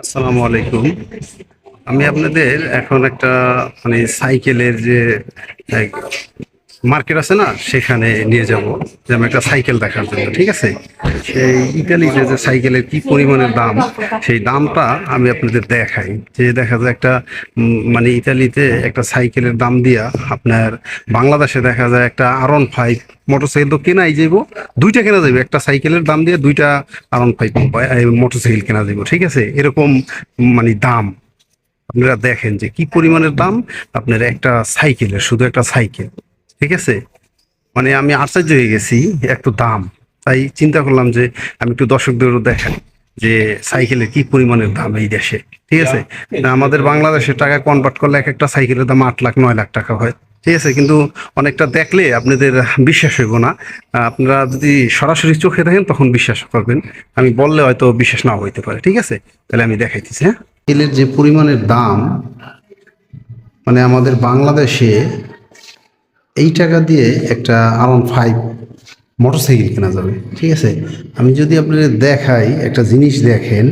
আসসালামু আলাইকুম। আমি আপনাদের এখন একটা মানে সাইকেলের যে মার্কেট আছে না, সেখানে নিয়ে যাব। যে আমি একটা সাইকেল দেখার জন্য, ঠিক আছে? সেই ইতালিতে যে সাইকেলের কি পরিমাণের দাম, সেই দামটা আমি আপনাদের দেখাই। যে দেখা যায় একটা মানে ইতালিতে একটা সাইকেলের দাম দিয়া আপনার বাংলাদেশে দেখা যায় একটা আরন ফাইভ মোটরসাইকেল তো কেনাই যাইব। দুইটা কেনা যাবে একটা সাইকেলের দাম দিয়ে দুইটা আরন ফাইভ মোটরসাইকেল কেনা যাইব, ঠিক আছে? এরকম মানে দাম। আপনারা দেখেন যে কি পরিমাণের দাম আপনার একটা সাইকেলের, শুধু একটা সাইকেল। ঠিক আছে? মানে আমি আশ্চর্য হয়ে গেছি এত দাম। তাই চিন্তা করলাম যে আমি একটু দর্শকদেরও দেখাই যে সাইকেলের কি পরিমাণের দাম এই দেশে। ঠিক আছে? আমাদের বাংলাদেশের টাকা কনভার্ট করলে এক একটা সাইকেলের দাম আট লাখ, নয় লাখ টাকা হয়। ঠিক আছে? কিন্তু অনেকটা দেখলে আপনাদের বিশ্বাস হইব না। আপনারা যদি সরাসরি চোখে দেখেন তখন বিশ্বাস করবেন। আমি বললে হয়তো বিশ্বাস নাও হইতে পারে। ঠিক আছে? তাহলে আমি দেখাইতেছি হ্যাঁ? তেলের যে পরিমাণের দাম মানে আমাদের বাংলাদেশে এই টাকা দিয়ে একটা আরন ফাইভ মোটরসাইকেল কেনা যাবে। ঠিক আছে? আমি যদি আপনাদের দেখাই একটা জিনিস দেখেন,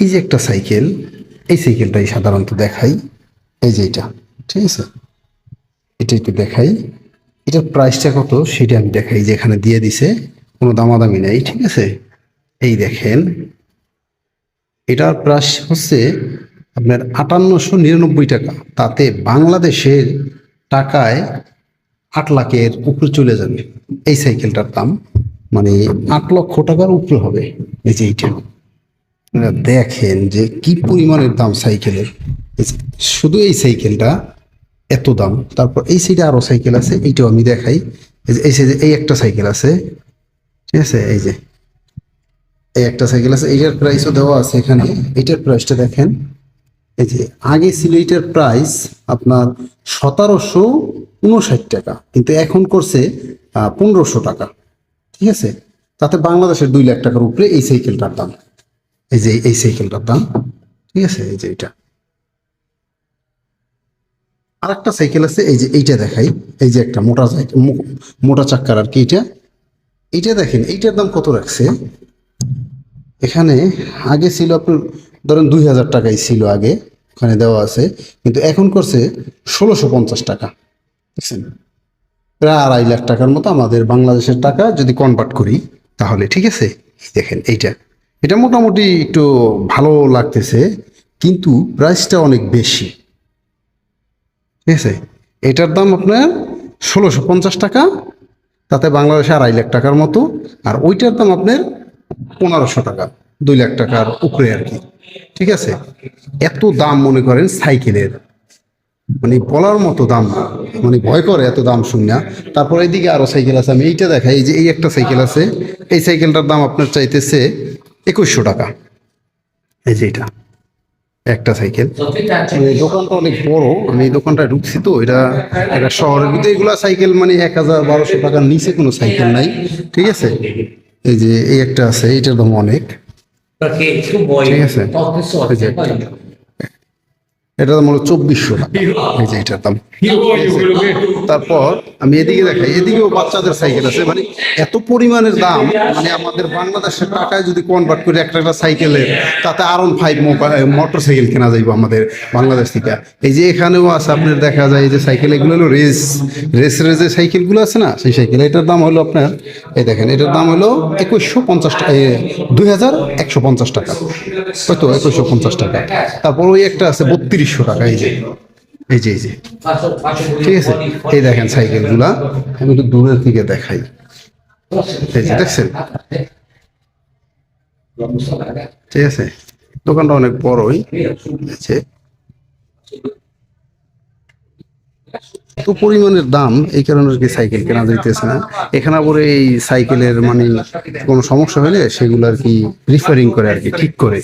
এই যে একটা সাইকেল, এই সাইকেলটাই সাধারণত দেখাই। এই যে এটা, ঠিক আছে? এটা একটু দেখাই। এটার প্রাইসটা কত? সেটা আমি দেখাই, যে এখানে দিয়ে দিছে, কোনো দামাদামি নেই, ঠিক আছে? এই দেখেন, এটার প্রাইস হচ্ছে আপনার আটান্নশো নিরানব্বই টাকা। তাতে বাংলাদেশের টাকায় আট লাখের উপরে চলে যাবে। এই সাইকেলটার দাম মানে আট লক্ষ টাকার উপরে হবে। এই যে এইটা দেখেন যে কি পরিমাণের দাম সাইকেলের শুধু এই সাইকেলটা এত দাম, তারপর এই সাইডে আরও সাইকেল আছে, এইটাও আমি দেখাই। এই সাইডে এই একটা সাইকেল আছে, ঠিক আছে? এই যে, এই একটা সাইকেল আছে, এইটার প্রাইসও দেওয়া আছে এখানে। এইটার প্রাইসটা দেখেন। এই যে, আগে ছিল এইটার প্রাইস আপনার সতেরোশো উনষাট টাকা, কিন্তু এখন করছে পনেরোশো টাকা। ঠিক আছে? তাতে বাংলাদেশের দুই লাখ টাকার উপরে এই সাইকেলটার দাম। এই যে, এই সাইকেলটার দাম। ঠিক আছে? এই যে এটা। আর একটা সাইকেল আছে, এই যে এইটা দেখাই। এই যে একটা মোটা সাইকেল মোটা চাক্কার আর কি এটা। এইটা দেখেন, এইটার দাম কত রাখছে? এখানে আগে ছিল আপনার, ধরেন দুই হাজার টাকাই ছিল আগে, ওখানে দেওয়া আছে। কিন্তু এখন করছে ষোলোশো পঞ্চাশ টাকা। প্রায় আড়াই লাখ টাকার মতো আমাদের বাংলাদেশের টাকা যদি কনভার্ট করি, তাহলে ঠিক আছে? দেখেন এইটা। এটা মোটামুটি একটু ভালো লাগতেছে, কিন্তু প্রাইসটা অনেক বেশি। ঠিক আছে? এটার দাম আপনার ষোলোশো পঞ্চাশ টাকা, তাতে বাংলাদেশে আড়াই লাখ টাকার মতো, আর ওইটার দাম আপনার পনেরোশো টাকা, দুই লাখ টাকার উপরে আর কি। ঠিক আছে? এত দাম মনে করেন সাইকেলের। মানে বলার মতো দাম মানে ভয় করে এত দাম শুনে তারপর এইদিকে আরও সাইকেল আছে আমি এইটা দেখাই এই যে এই একটা সাইকেল আছে এই সাইকেলটার দাম আপনার চাইতেছে একুশশো টাকা। এই যে এটা একটা সাইকেল। মানে দোকানটা অনেক বড় আমি এই দোকানটায় ঢুকছি তো এটা একটা শহরের ভিতরে এগুলা সাইকেল মানে এক হাজার বারোশো টাকার নিচে কোনো সাইকেল নাই ঠিক আছে? এই যে এই একটা আছে এইটার দাম অনেক। Perché tu এটার দাম হলো চব্বিশশো টাকা। এই যে এটার দাম। তারপর আমি এদিকে দেখাই, এদিকেও বাচ্চাদের সাইকেল আছে। মানে এত পরিমাণের দাম মানে আমাদের বাংলাদেশের টাকায় যদি কনভার্ট করে একটা একটা সাইকেলে, তাতে আরন ফাইভ মোটর সাইকেল কেনা যাইব আমাদের বাংলাদেশ থেকে। এই যে এখানেও আছে, আপনার দেখা যায় যে সাইকেল, এগুলো হলো রেস। রেস রেস যে সাইকেলগুলো আছে না, সেই সাইকেল, এটার দাম হলো আপনার, এই দেখেন, এটার দাম হলো একুশশো পঞ্চাশ টাকা দুই হাজার একশো পঞ্চাশ টাকা। হয়তো একুশশো পঞ্চাশ টাকা। তারপর ওই একটা আছে বত্রিশশো টাকা এই যে। এই যে এই যে। ঠিক আছে? এই দেখেন সাইকেলগুলা। আমি একটু দূরের থেকে দেখাই। এই যে দেখছেন? ঠিক আছে? দোকানটা অনেক বড়ই। আছে। এত পরিমাণের দাম এই কারণে আর কি সাইকেল কেনা যাইতেছে না। এখানে পরে এই সাইকেলের মানে কোনো সমস্যা হলে সেগুলো আর কি রিফারিং করে আর কি ঠিক করে।